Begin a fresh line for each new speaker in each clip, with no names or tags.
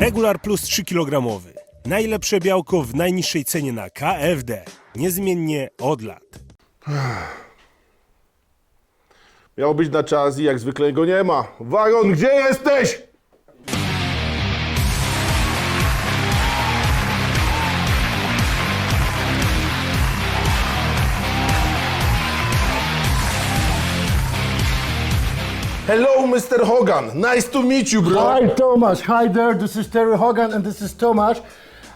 Regular Plus 3 kg. Najlepsze białko w najniższej cenie na KFD. Niezmiennie od lat.
Miał być na czas i jak zwykle go nie ma. Wagon, gdzie jesteś? Hello, Mr. Hogan. Nice to meet you, bro.
Hi Tomasz, hi there, this is Terry Hogan and this is Tomasz.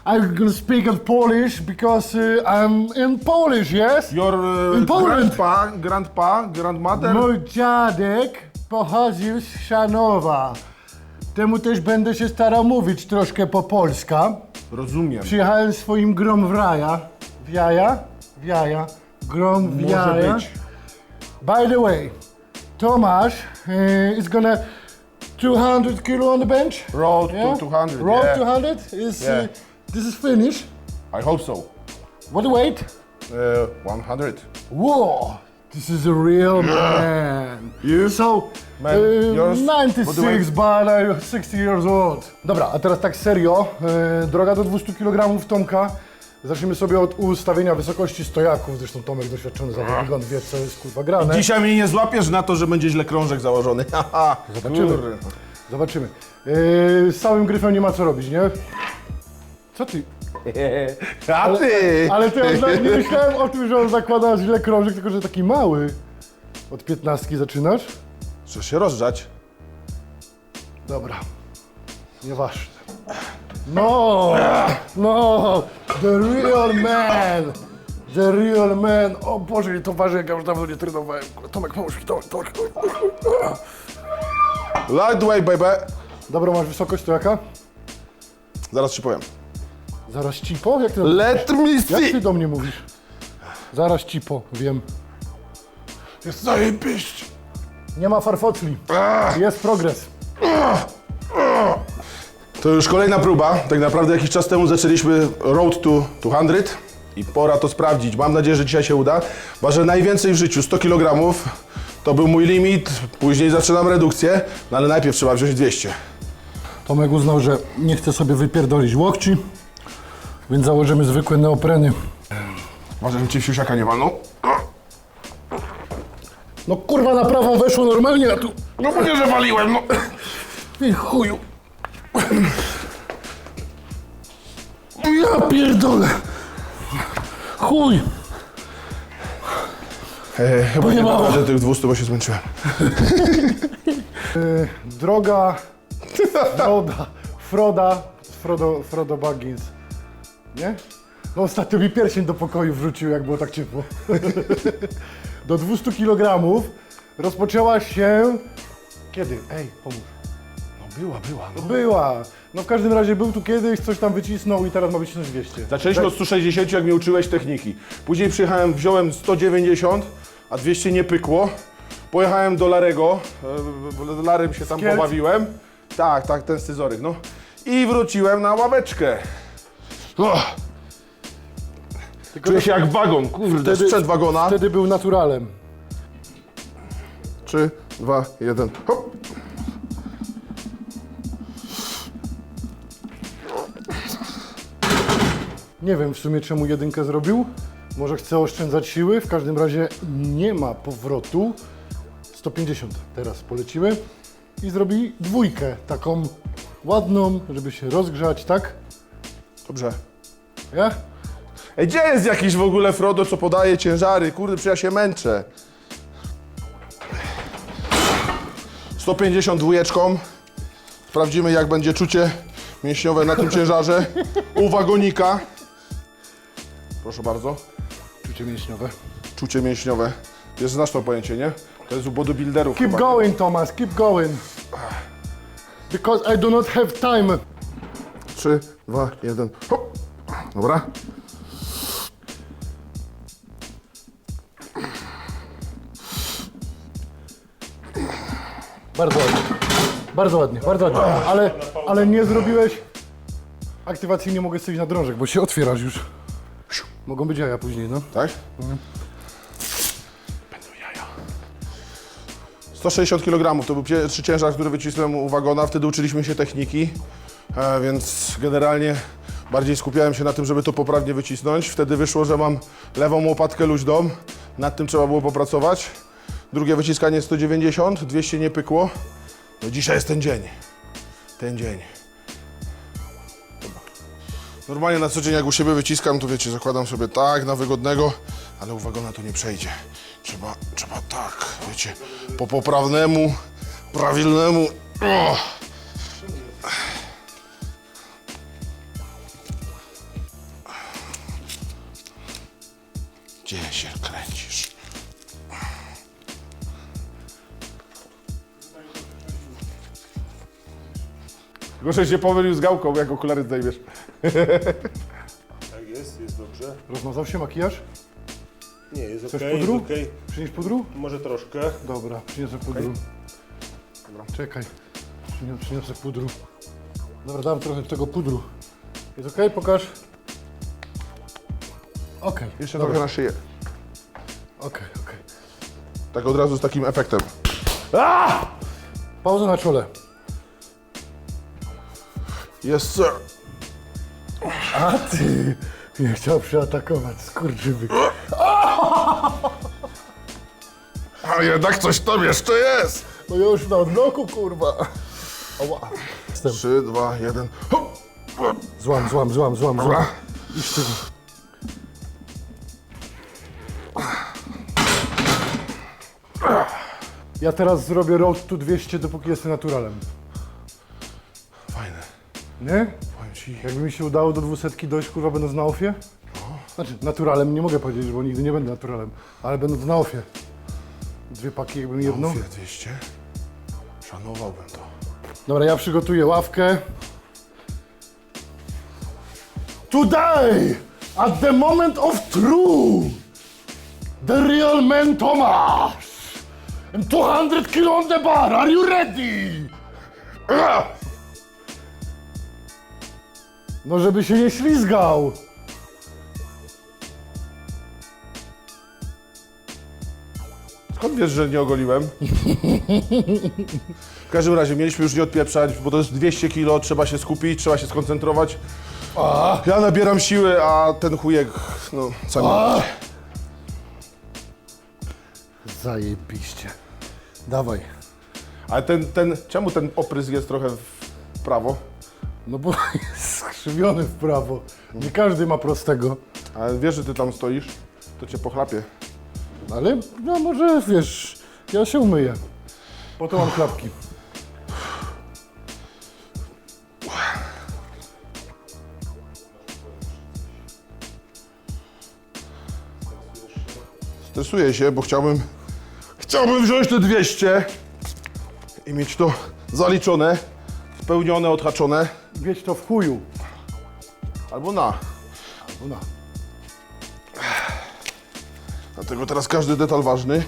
I'm gonna speak in Polish because uh, I'm in Polish, yes?
Your uh,
In Poland.
grandpa, grandpa, grandmother.
Mój dziadek pochodził z Szanowa. Temu też będę się starał mówić troszkę po polska.
Rozumiem.
Przyjechałem swoim grom w raja. W jaja? W jaja. Grom w
Może
jaja.
być.
By the way, Tomasz uh, is gonna 200 kilo on the bench.
Road
Yeah?
to 200.
Roll
yeah.
200 is
Yeah.
uh, this is finish.
I hope so.
What weight?
Uh, 100.
Whoa, this is a real man.
You?
So,
Man,
uh,
yours? What the
96,
weight?
but I'm 60 years old. Dobra, a teraz tak serio. E, droga do 200 kg Tomka. Zacznijmy sobie od ustawienia wysokości stojaków. Zresztą Tomek doświadczony zawodnik, on wie co jest kurwa grane.
Dzisiaj mnie nie złapiesz na to, że będzie źle krążek założony. Haha.
Zobaczymy.
Kurde.
Zobaczymy. E, z całym gryfem nie ma co robić, nie? Co ty?
A ty!
Ale to ja zna- nie myślałem o tym, że on zakłada źle krążek, tylko że taki mały. Od 15 zaczynasz?
Trzeba się rozgrzać.
Dobra. Nieważne. No! No! The real man! The real man! O Boże, to waży, jak ja już dawno nie trenowałem. Tomek, pomóż mi, Tomek, Tomek.
Lightweight, baby.
Dobra, masz wysokość to jaka?
Zaraz ci powiem.
Zaraz cipo? Jak ty,
Let me
jak ty do mnie mówisz? Zaraz cipo, wiem.
Jest zajebiście.
Nie ma farfocli. Jest progres.
To już kolejna próba. Tak naprawdę jakiś czas temu zaczęliśmy Road to 200 i pora to sprawdzić. Mam nadzieję, że dzisiaj się uda. Ważę najwięcej w życiu, 100 kg. To był mój limit, później zaczynam redukcję, no ale najpierw trzeba wziąć 200.
Tomek uznał, że nie chce sobie wypierdolić łokci, więc założymy zwykłe neopreny.
Może bym ci w siusiaka nie walnął?
No kurwa, na prawą weszło normalnie, a tu...
No mówię, że waliłem, no.
Ty chuju. Ja pierdolę. Chuj.
E, chyba nie
Pojebało.
naprawdę tych 200, bo się zmęczyłem.
Droga Froda, Froda, Frodo, Frodo Baggins. Nie? No ostatnio mi pierścień do pokoju wrzucił, jak było tak ciepło. Do 200 kg rozpoczęła się... Kiedy? Ej, pomóż.
Była, była, no.
Była. No w każdym razie był tu kiedyś, coś tam wycisnął i teraz ma wycisnąć 200.
Zaczęliśmy od 160, jak mnie uczyłeś techniki. Później przyjechałem, wziąłem 190, a 200 nie pykło. Pojechałem do Larego, e, Larem się tam
Skiert?
pobawiłem. Tak, tak, ten scyzoryk, no. I wróciłem na ławeczkę. Oh. Czuję się jak wagon, kurde, sprzęt wagona.
Wtedy był naturalem.
3, 2, 1, hop.
Nie wiem w sumie czemu jedynkę zrobił. Może chce oszczędzać siły. W każdym razie nie ma powrotu. 150 teraz polecimy. I zrobi dwójkę, taką ładną, żeby się rozgrzać, tak?
Dobrze.
Ja?
Ej, gdzie jest jakiś w ogóle Frodo, co podaje ciężary? Kurde, przecież ja się męczę. 150 dwójeczką. Sprawdzimy, jak będzie czucie mięśniowe na tym ciężarze. U wagonika. Proszę bardzo.
Czucie mięśniowe.
Czucie mięśniowe. Wiesz, znasz to pojęcie, nie? To jest u bodybuilderów
Keep
chyba.
going, Thomas, keep going. Because I do not have time.
3, 2, 1, hop. Dobra.
Bardzo ładnie. Bardzo ładnie, bardzo ładnie. Ale, ale nie zrobiłeś aktywacji, nie mogę strzelić na drążek, bo się otwierasz już. Mogą być jaja później, no.
Tak? Będą jaja. 160 kg to był pierwszy ciężar, który wycisnąłem u wagona. Wtedy uczyliśmy się techniki. e, więc generalnie bardziej skupiałem się na tym, żeby to poprawnie wycisnąć. Wtedy wyszło, że mam lewą łopatkę luźną, nad tym trzeba było popracować. Drugie wyciskanie 190, 200 nie pykło. No dzisiaj jest ten dzień. Ten dzień. Normalnie na co dzień jak u siebie wyciskam, to wiecie, zakładam sobie tak na wygodnego, ale uwaga, na to nie przejdzie. Trzeba, trzeba tak, wiecie, po poprawnemu, prawilnemu. O! Gdzie kręcisz? Gorzej się pomylił z gałką, jak okulary zdejmiesz.
Tak jest, jest dobrze.
Rozmazał się makijaż?
Nie, jest
Chcesz
okej,
pudru?
jest okej.
Przynieś pudru?
Może troszkę.
Dobra, przyniosę pudru. Czekaj, Przynios, przyniosę pudru. Dobra, dam trochę tego pudru. Jest okej? Pokaż. Okej,
Jeszcze
dobra.
trochę na szyję.
Okej, okej.
Tak od razu z takim efektem.
Pauza na czole.
Yes, sir.
A ty! Nie chciał przyatakować, skurczybyk.
A jednak coś tam jeszcze jest.
No ja już na odloku, kurwa. Ała. Jestem.
3, 2, 1. Hop.
Złam, złam, złam, złam, złam. Iść tył. Ja teraz zrobię road to 200, dopóki jestem naturalem. Nie?
Powiem ci.
Jakby mi się udało do 200 dojść, kurwa, będąc na ofie? Znaczy, naturalem nie mogę powiedzieć, bo nigdy nie będę naturalem, ale będąc na ofie. Dwie paki jakbym jedną.
Ufie 200. Szanowałbym to.
Dobra, ja przygotuję ławkę. Today, at the moment of truth, the real man Tomasz and 200 kilo on the bar. Are you ready? Ugh! No, żeby się nie ślizgał.
Skąd wiesz, że nie ogoliłem? W każdym razie mieliśmy już nie odpieprzać, bo to jest 200 kilo, trzeba się skupić, trzeba się skoncentrować. Ja nabieram siły, a ten chujek, no, sami.
Zajebiście. Dawaj.
Ale ten, ten, czemu ten oprysk jest trochę w prawo?
No bo jest skrzywiony w prawo. Nie każdy ma prostego.
Ale wiesz, że ty tam stoisz, to cię pochlapie.
Ale no może wiesz, ja się umyję. Po to mam klapki.
Stresuję się, bo chciałbym, chciałbym wziąć te 200 i mieć to zaliczone, spełnione, odhaczone,
Mieć to w chuju.
Albo na.
Albo na.
Dlatego teraz każdy detal ważny.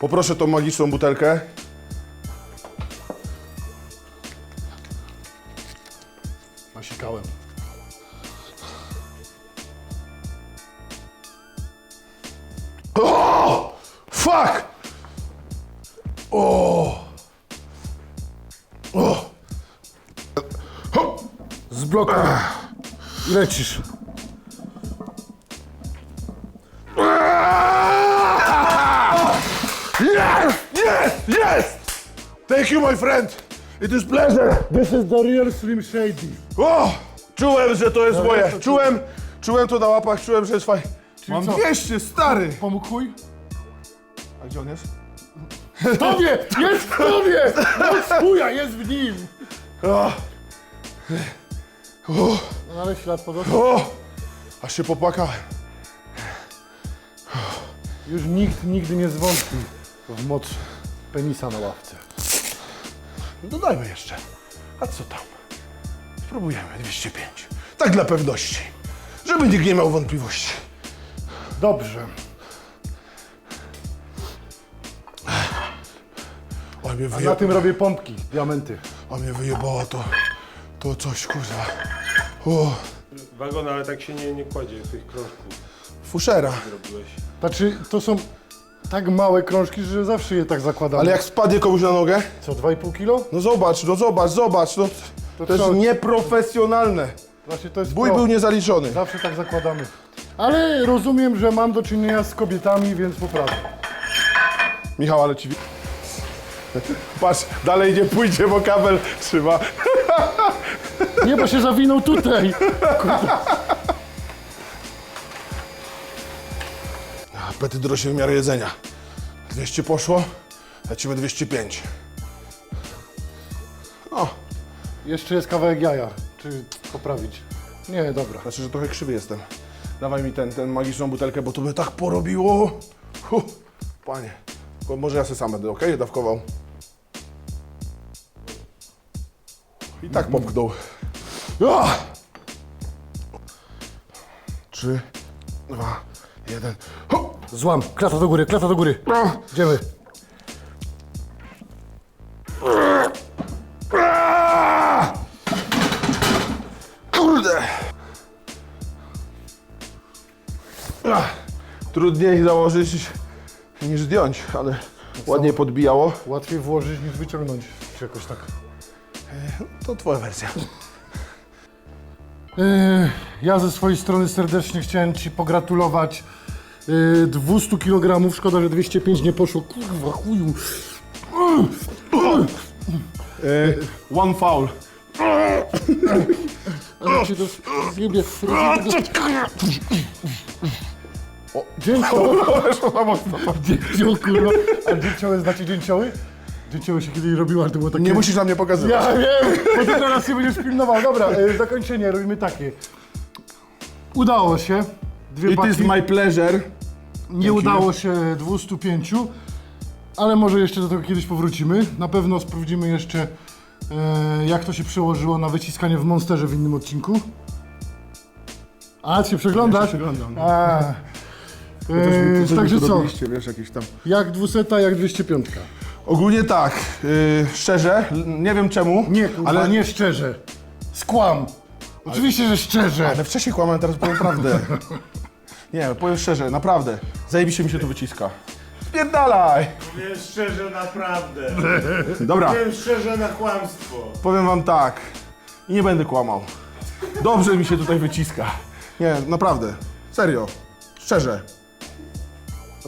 Poproszę tą magiczną butelkę.
Lecisz.
Yes! Yes! Yes! Thank you, my friend! It is pleasure!
This is the real Slim Shady.
O! Czułem, że to jest
No,
moje. Czułem, czułem to na łapach, czułem, że jest fajnie. Mam
co?
200, stary!
Pomógł chuj?
A gdzie on jest?
W tobie! Jest w tobie! Moc chuja jest w nim!
O!
No ale ślad pozostał.
O! Aż się popłakałem.
Już nikt nigdy nie zwątpi w moc penisa na ławce.
Dodajmy jeszcze. A co tam? Spróbujemy 205. Tak dla pewności. Żeby nikt nie miał wątpliwości.
Dobrze.
O mnie,
Na
wyje...
tym robię pompki, diamenty.
o mnie wyjebało to. To coś, kurwa. O,
Wagon, ale tak się nie, nie kładzie tych krążków.
fuszera.
Zrobiłeś.
Znaczy, to są tak małe krążki, że zawsze je tak zakładam.
Ale jak spadnie komuś na nogę?
Co, 2,5 kilo?
No zobacz, no zobacz, zobacz. No, To jest
trzeba-
nieprofesjonalne.
Właśnie to jest
Bój
pro.
był niezaliczony.
Zawsze tak zakładamy. Ale rozumiem, że mam do czynienia z kobietami, więc poprawię.
Michał, ale ci... wi- Patrz, dalej nie pójdzie, bo kabel trzyma.
Nie, bo się zawinął tutaj.
Apetyt rośnie w miarę jedzenia. 200 poszło, lecimy 205. O,
Jeszcze jest kawałek jaja. Czy poprawić? Nie, dobra.
znaczy, że trochę krzywy jestem. Dawaj mi ten, ten magiczną butelkę, bo to by tak porobiło. Huh, panie. Bo może ja sobie sam będę, okej? Dawkował. I tak popchnął. Trzy, dwa, jeden. Ho!
Złam. Klata do góry, klata do góry. Idziemy.
Kurde! Trudniej założyć niż zdjąć, ale ładnie podbijało.
Łatwiej włożyć niż wyciągnąć. Czy jakoś tak.
To twoja wersja.
Yy, Ja ze swojej strony serdecznie chciałem Ci pogratulować yy, 200 kg. Szkoda, że 205 nie poszło. Kurwa, chuju.
E, one foul.
Ale Cię to zjebie. O, dzięcioły.
Weszło za mocno.
Dzięcioły, kurwa. A dzięcioły, znacie dzięcioły? Dzięcioły się kiedyś robiło, ale to było takie...
Nie musisz na mnie pokazywać.
Ja wiem, bo ty teraz się będziesz pilnował. Dobra, yy, zakończenie robimy takie. Udało się. Dwie
It is my pleasure.
Nie udało się 205, ale może jeszcze do tego kiedyś powrócimy. Na pewno sprawdzimy jeszcze, e, jak to się przełożyło na wyciskanie w Monsterze w innym odcinku. A, ty się przeglądasz?
Się przeglądam.
A, e, także co,
Wiesz, jakieś tam...
jak 200, jak 205.
Ogólnie tak, yy, szczerze, nie wiem czemu,
Nie, kurwa,
ale,
nie szczerze. Skłam. Oczywiście, że szczerze.
ale wcześniej kłamałem, teraz powiem prawdę. Nie, powiem szczerze, naprawdę, zajebiście mi się to wyciska. Spierdalaj!
Wiem szczerze, naprawdę.
Dobra,
Wiem szczerze na kłamstwo.
powiem wam tak, i nie będę kłamał. Dobrze mi się tutaj wyciska. Nie, naprawdę, serio, szczerze.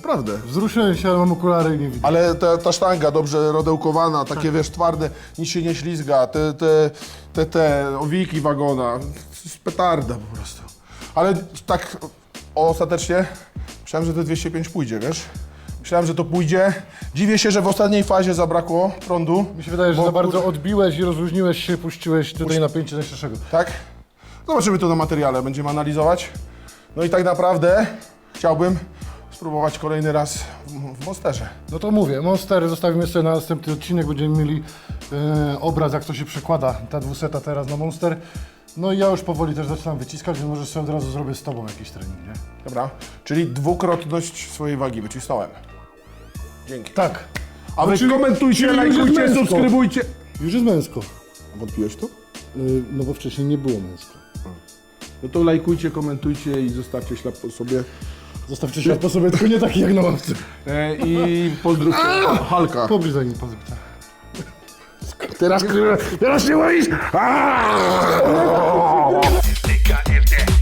Naprawdę.
Wzruszyłem się, ale mam okulary i nie widzę.
Ale ta, ta sztanga dobrze rodełkowana, takie wiesz, twarde, nic się nie ślizga, te, te, te, te owiki wagona, to jest petarda po prostu. Ale tak ostatecznie myślałem, że te 205 pójdzie, wiesz? Myślałem, że to pójdzie. Dziwię się, że w ostatniej fazie zabrakło prądu.
Mi się wydaje, że
bo
za bardzo odbiłeś i rozluźniłeś się, puściłeś tutaj napięcie najszerszego.
Tak? Zobaczymy to na materiale, będziemy analizować. No i tak naprawdę chciałbym spróbować kolejny raz w, Monsterze.
No to mówię, Monster zostawimy sobie na następny odcinek, będziemy mieli e, obraz, jak to się przekłada, ta dwuseta teraz na Monster. No i ja już powoli też zaczynam wyciskać, więc może sobie od razu zrobię z Tobą jakiś trening, nie?
Dobra? Czyli dwukrotność swojej wagi wycisnąłem. Dzięki.
Tak.
A wy
czyli-
komentujcie,
czyli już jest
lajkujcie,
męsko.
subskrybujcie.
Już jest męsko.
Wątpiłeś to?
Y, no bo wcześniej nie było męsko.
No to lajkujcie, komentujcie i zostawcie ślad po sobie.
Zostawcie ślad po sobie, tylko nie taki jak na ławce.
E, I pozdrówcie Halka.
Pobliżaj mi paznokcia.
Teraz, teraz się boisz!
DKRD